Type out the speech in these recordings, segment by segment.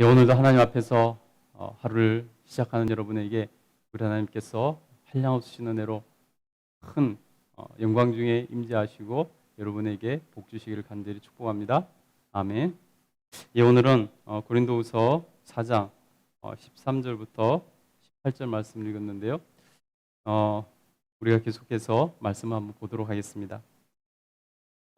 예, 오늘도 하나님 앞에서 어, 하루를 시작하는 여러분에게 우리 하나님께서 한량 없으신 은혜로 큰 어, 영광 중에 임재하시고 여러분에게 복 주시기를 간절히 축복합니다. 아멘. 예, 오늘은 어, 고린도후서 4장 어, 13절부터 18절 말씀 읽었는데요. 어, 우리가 계속해서 말씀 한번 보도록 하겠습니다.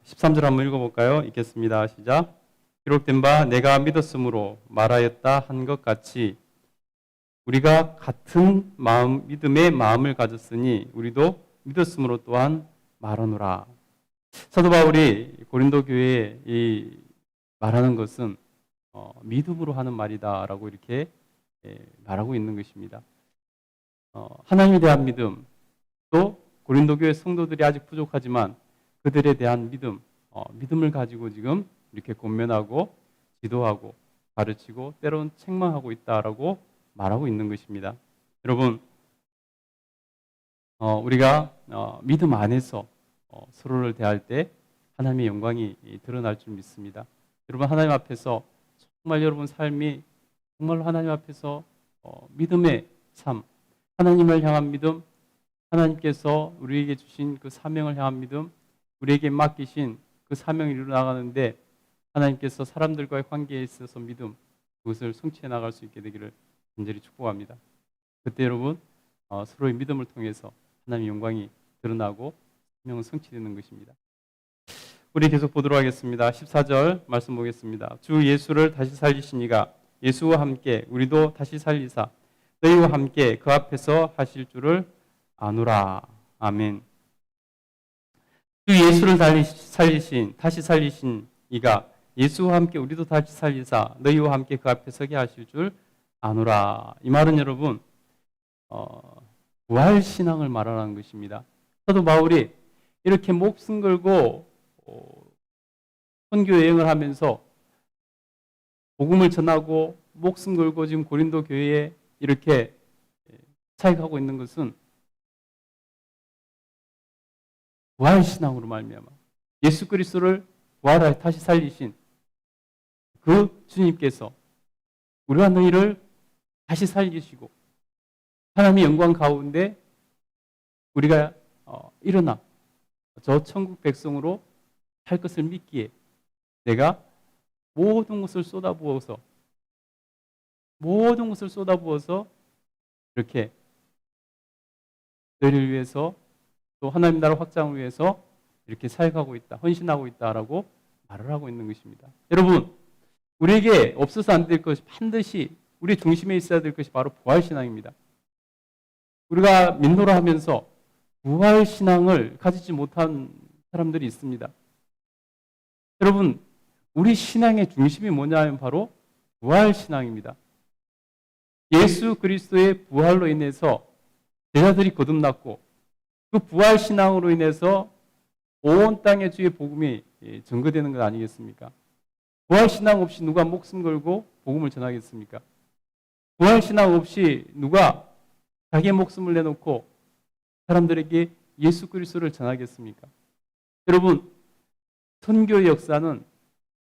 13절 한번 읽어볼까요? 읽겠습니다. 시작. 기록된 바 내가 믿었으므로 말하였다 한 것 같이 우리가 같은 마음 믿음의 마음을 가졌으니 우리도 믿었으므로 또한 말하노라. 사도 바울이 고린도 교회에 이 말하는 것은 어, 믿음으로 하는 말이다라고 이렇게 예, 말하고 있는 것입니다. 어, 하나님에 대한 믿음 또 고린도 교회 성도들이 아직 부족하지만 그들에 대한 믿음, 어, 믿음을 가지고 지금 이렇게 권면하고 지도하고 가르치고 때로는 책망하고 있다라고 말하고 있는 것입니다. 여러분, 어, 우리가 어, 믿음 안에서 어, 서로를 대할 때 하나님의 영광이 드러날 줄 믿습니다. 여러분 하나님 앞에서 정말 여러분 삶이 정말 하나님 앞에서 어, 믿음의 삶, 하나님을 향한 믿음, 하나님께서 우리에게 주신 그 사명을 향한 믿음, 우리에게 맡기신 그 사명을 이루 나가는데 하나님께서 사람들과의 관계에 있어서 믿음 그것을 성취해 나갈 수 있게 되기를 간절히 축복합니다. 그때 여러분 어, 서로의 믿음을 통해서 하나님의 영광이 드러나고 사명은 성취되는 것입니다. 우리 계속 보도록 하겠습니다. 14절 말씀 보겠습니다. 주 예수를 다시 살리신 이가 예수와 함께 우리도 다시 살리사 너희와 함께 그 앞에서 하실 줄을 아노라. 아멘. 주 예수를 살리신 다시 살리신 이가 예수와 함께 우리도 다시 살리사 너희와 함께 그 앞에 서게 하실 줄 아노라. 이 말은 여러분 어, 부활 신앙을 말하는 것입니다. 사도 바울이 이렇게 목숨 걸고 어, 선교 여행을 하면서 복음을 전하고 목숨 걸고 지금 고린도 교회에 이렇게 사역하고 있는 것은 부활 신앙으로 말미암아 예수 그리스도를 부활하여 다시 살리신 그 주님께서 우리와 너희를 다시 살리시고 하나님의 영광 가운데 우리가 어, 일어나 저 천국 백성으로 할 것을 믿기에 내가 모든 것을 쏟아부어서 모든 것을 쏟아부어서 이렇게 너희를 위해서 또 하나님 나라 확장을 위해서 이렇게 사역하고 있다, 헌신하고 있다라고 말을 하고 있는 것입니다. 여러분, 우리에게 없어서 안 될 것이 반드시 우리 중심에 있어야 될 것이 바로 부활 신앙입니다. 우리가 민노라 하면서 부활 신앙을 가지지 못한 사람들이 있습니다. 여러분, 우리 신앙의 중심이 뭐냐면 바로 부활 신앙입니다. 예수 그리스도의 부활로 인해서 제자들이 거듭났고 그 부활 신앙으로 인해서 온 땅의 주의 복음이 증거되는 것 아니겠습니까? 부활 신앙 없이 누가 목숨 걸고 복음을 전하겠습니까? 부활 신앙 없이 누가 자기의 목숨을 내놓고 사람들에게 예수 그리스도를 전하겠습니까? 여러분, 선교의 역사는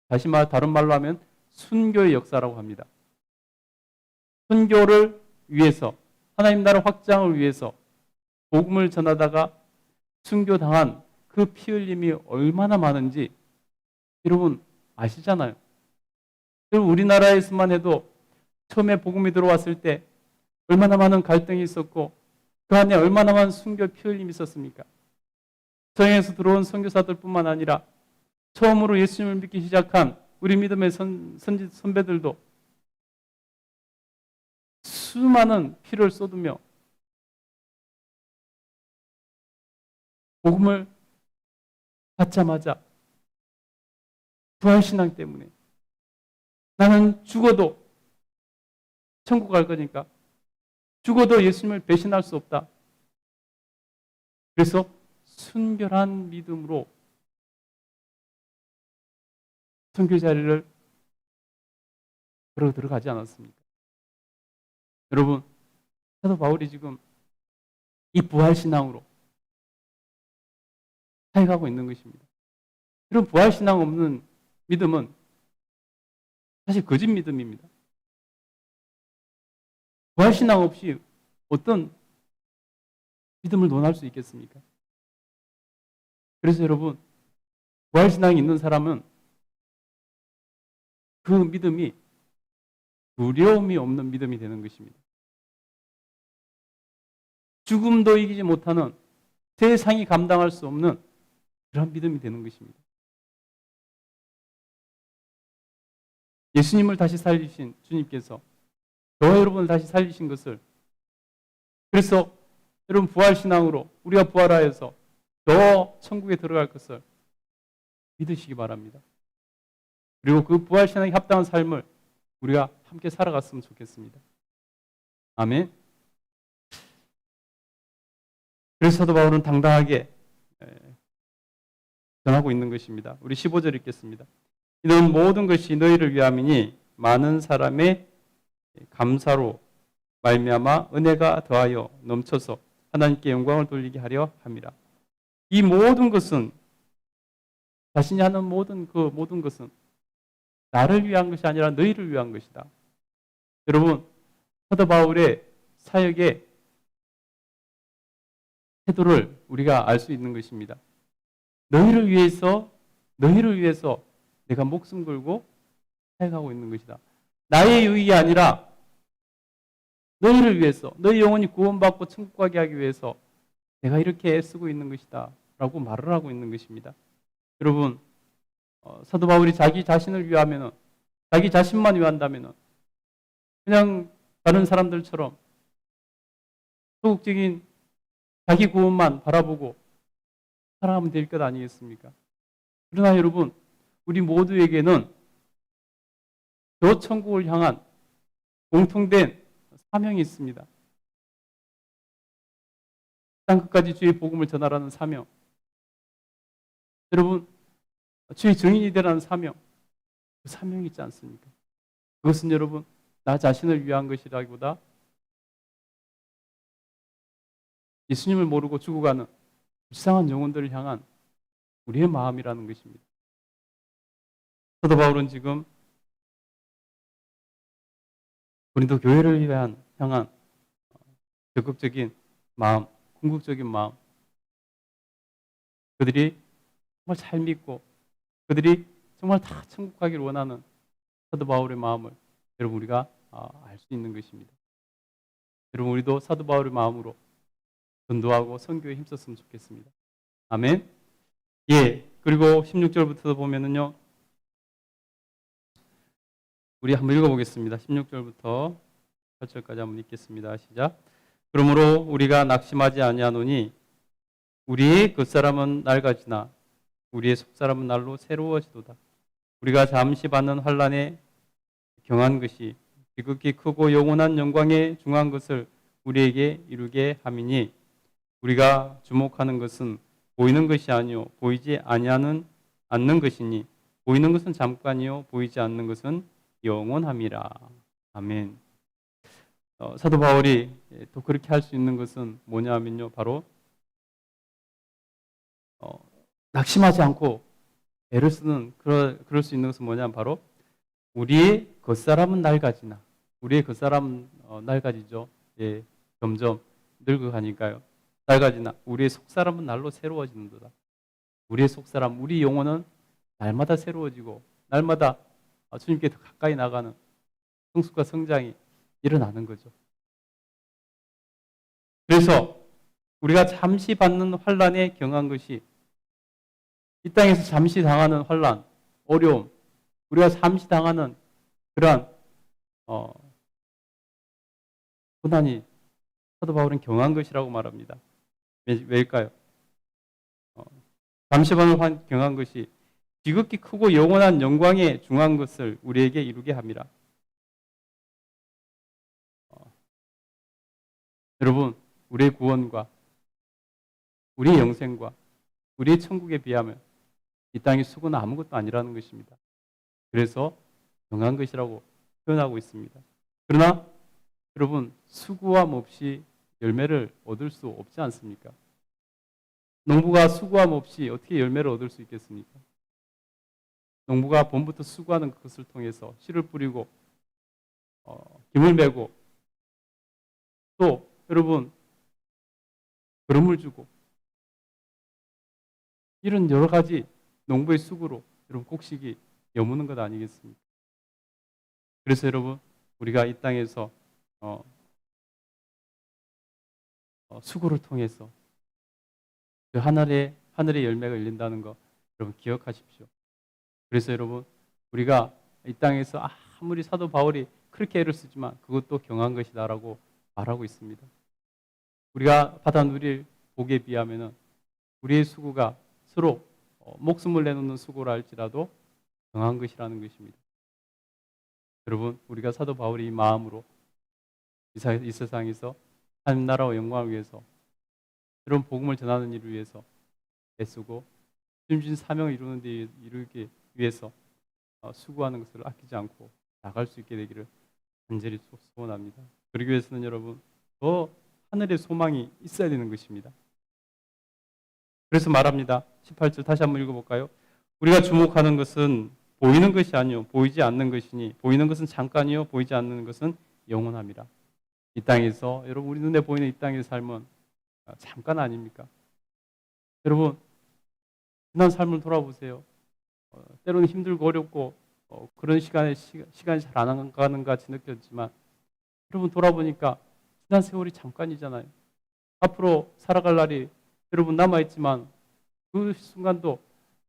다시 말 다른 말로 하면 순교의 역사라고 합니다. 선교를 위해서 하나님 나라 확장을 위해서 복음을 전하다가 순교당한 그 피 흘림이 얼마나 많은지 여러분 아시잖아요. 여러분 우리나라에서만 해도 처음에 복음이 들어왔을 때 얼마나 많은 갈등이 있었고 그 안에 얼마나 많은 순교 피 흘림이 있었습니까? 서양에서 들어온 선교사들뿐만 아니라 처음으로 예수님을 믿기 시작한 우리 믿음의 선, 선, 선배들도 수많은 피를 쏟으며 복음을 받자마자 부활신앙 때문에 나는 죽어도 천국 갈 거니까 죽어도 예수님을 배신할 수 없다. 그래서 순결한 믿음으로 선교 자리를 걸어 들어가지 않았습니까? 여러분, 사도 바울이 지금 이 부활 신앙으로 사역하고 있는 것입니다. 이런 부활 신앙 없는 믿음은 사실 거짓 믿음입니다. 부활 신앙 없이 어떤 믿음을 논할 수 있겠습니까? 그래서 여러분, 부활 신앙이 있는 사람은 그 믿음이 두려움이 없는 믿음이 되는 것입니다. 죽음도 이기지 못하는 세상이 감당할 수 없는 그런 믿음이 되는 것입니다. 예수님을 다시 살리신 주님께서 저와 여러분을 다시 살리신 것을 그래서 여러분 부활신앙으로 우리가 부활하여서 저 천국에 들어갈 것을 믿으시기 바랍니다. 그리고 그 부활신앙에 합당한 삶을 우리가 함께 살아갔으면 좋겠습니다. 아멘. 그래서 사도 바울은 당당하게 전하고 있는 것입니다. 우리 15절 읽겠습니다. 이는 모든 것이 너희를 위함이니 많은 사람의 감사로 말미암아 은혜가 더하여 넘쳐서 하나님께 영광을 돌리게 하려 함이라. 이 모든 것은 자신이 하는 모든 그 모든 것은 나를 위한 것이 아니라 너희를 위한 것이다. 여러분 사도 바울의 사역의 태도를 우리가 알 수 있는 것입니다. 너희를 위해서 너희를 위해서 내가 목숨 걸고 사역하고 있는 것이다. 나의 유익이 아니라 너희를 위해서 너희 영혼이 구원받고 천국 가게 하기 위해서 내가 이렇게 애쓰고 있는 것이다. 라고 말을 하고 있는 것입니다. 여러분 어, 사도 바울이 자기 자신을 위하면은 자기 자신만 위한다면은 그냥 다른 사람들처럼 소극적인 자기 구원만 바라보고 살아가면 될 것 아니겠습니까? 그러나 여러분 우리 모두에게는 저 천국을 향한 공통된 사명이 있습니다. 땅 끝까지 주의 복음을 전하라는 사명. 여러분, 주의 증인이 되라는 사명. 그 사명이 있지 않습니까? 그것은 여러분, 나 자신을 위한 것이라기보다 예수님을 모르고 죽어가는 불쌍한 영혼들을 향한 우리의 마음이라는 것입니다. 사도 바울은 지금 우리도 교회를 위한 향한 적극적인 마음, 궁극적인 마음, 그들이 정말 잘 믿고 그들이 정말 다 천국 가기를 원하는 사도 바울의 마음을 여러분 우리가 알 수 있는 것입니다. 여러분 우리도 사도 바울의 마음으로 전도하고 선교에 힘썼으면 좋겠습니다. 아멘. 예. 그리고 16절부터 보면은요. 우리 한번 읽어보겠습니다. 16절부터 8절까지 한번 읽겠습니다. 시작. 그러므로 우리가 낙심하지 아니하노니 우리의 겉사람은 낡아지나 우리의 속사람은 날로 새로워지도다. 우리가 잠시 받는 환란에 경한 것이 지극히 크고 영원한 영광에 중한 것을 우리에게 이루게 함이니 우리가 주목하는 것은 보이는 것이 아니요 보이지 아니하는 않는 것이니 보이는 것은 잠깐이요 보이지 않는 것은 영원함이라. 아멘. 어, 사도 바울이 또 그렇게 할 수 있는 것은 뭐냐면요 바로 어, 낙심하지 않고 애를 쓰는 그럴, 그럴 수 있는 것은 뭐냐면 바로 우리의 겉사람은 낡아지나 우리의 겉사람은 어, 낡아지죠. 예, 점점 늙어가니까요. 낡아지나 우리의 속사람은 날로 새로워지는도다. 우리의 속사람, 우리 영혼은 날마다 새로워지고 날마다 주님께 더 가까이 나가는 성숙과 성장이 일어나는 거죠. 그래서 우리가 잠시 받는 환란에 경한 것이 이 땅에서 잠시 당하는 환란, 어려움, 우리가 잠시 당하는 그러한 어, 고난이 사도 바울은 경한 것이라고 말합니다. 왜 일까요? 어, 잠시만을 경한 것이 지극히 크고 영원한 영광에 중한 것을 우리에게 이루게 합니다. 어, 여러분, 우리의 구원과 우리의 영생과 우리의 천국에 비하면 이 땅의 수고는 아무것도 아니라는 것입니다. 그래서 경한 것이라고 표현하고 있습니다. 그러나 여러분 수고함 없이 열매를 얻을 수 없지 않습니까? 농부가 수고함 없이 어떻게 열매를 얻을 수 있겠습니까? 농부가 봄부터 수고하는 것을 통해서 씨를 뿌리고 어, 김을 메고 또 여러분 걸음을 주고 이런 여러 가지 농부의 수고로 여러분 곡식이 여무는 것 아니겠습니까? 그래서 여러분 우리가 이 땅에서 어, 어, 수고를 통해서 그 하늘의 하늘의 열매가 열린다는 거 여러분 기억하십시오. 그래서 여러분 우리가 이 땅에서 아무리 사도 바울이 그렇게 애를 쓰지만 그것도 경한 것이다라고 말하고 있습니다. 우리가 받아 누릴 복에 비하면은 우리의 수고가 서로 어, 목숨을 내놓는 수고라 할지라도 경한 것이라는 것입니다. 여러분 우리가 사도 바울이 이 마음으로 이 세상에서 하나님 나라와 영광을 위해서 이런 복음을 전하는 일을 위해서 애쓰고 주신 사명을 이루는 데 이루기 위해서 어, 수고하는 것을 아끼지 않고 나갈 수 있게 되기를 간절히 소- 소원합니다. 그러기 위해서는 여러분 더 하늘의 소망이 있어야 되는 것입니다. 그래서 말합니다. 18절 다시 한번 읽어볼까요? 우리가 주목하는 것은 보이는 것이 아니요 보이지 않는 것이니 보이는 것은 잠깐이요 보이지 않는 것은 영원함이라. 이 땅에서 여러분 우리 눈에 보이는 이 땅의 삶은 아, 잠깐 아닙니까? 여러분 지난 삶을 돌아보세요. 어, 때로는 힘들고 어렵고 어, 그런 시간에 시, 시간이 잘 안 가는 것 같이 느꼈지만 여러분 돌아보니까 지난 세월이 잠깐이잖아요. 앞으로 살아갈 날이 여러분 남아 있지만 그 순간도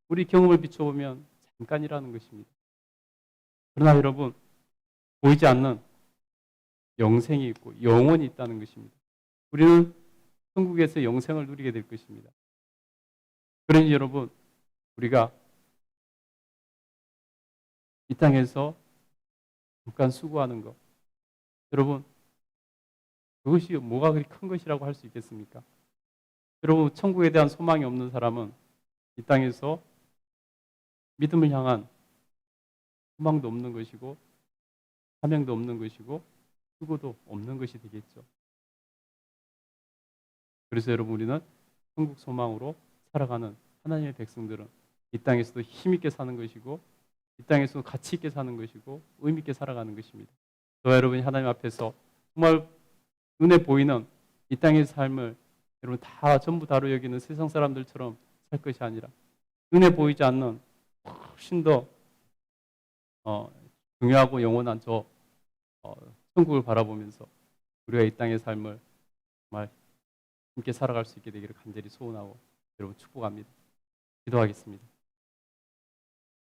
우리 경험을 비춰보면 잠깐이라는 것입니다. 그러나 여러분 보이지 않는 영생이 있고 영원이 있다는 것입니다. 우리는 천국에서 영생을 누리게 될 것입니다. 그러니 여러분 우리가 이 땅에서 잠깐 수고하는 것 여러분 그것이 뭐가 그리 큰 것이라고 할 수 있겠습니까? 여러분 천국에 대한 소망이 없는 사람은 이 땅에서 믿음을 향한 소망도 없는 것이고 사명도 없는 것이고 수고도 없는 것이 되겠죠. 그래서 여러분 우리는 천국 소망으로 살아가는 하나님의 백성들은 이 땅에서도 힘있게 사는 것이고 이 땅에서도 가치 있게 사는 것이고 의미 있게 살아가는 것입니다. 저와 여러분이 하나님 앞에서 정말 눈에 보이는 이 땅의 삶을 여러분 다 전부 다루 여기는 세상 사람들처럼 살 것이 아니라 눈에 보이지 않는 훨씬 더 어, 중요하고 영원한 저 어, 천국을 바라보면서 우리가 이 땅의 삶을 정말 함께 살아갈 수 있게 되기를 간절히 소원하고 여러분 축복합니다. 기도하겠습니다.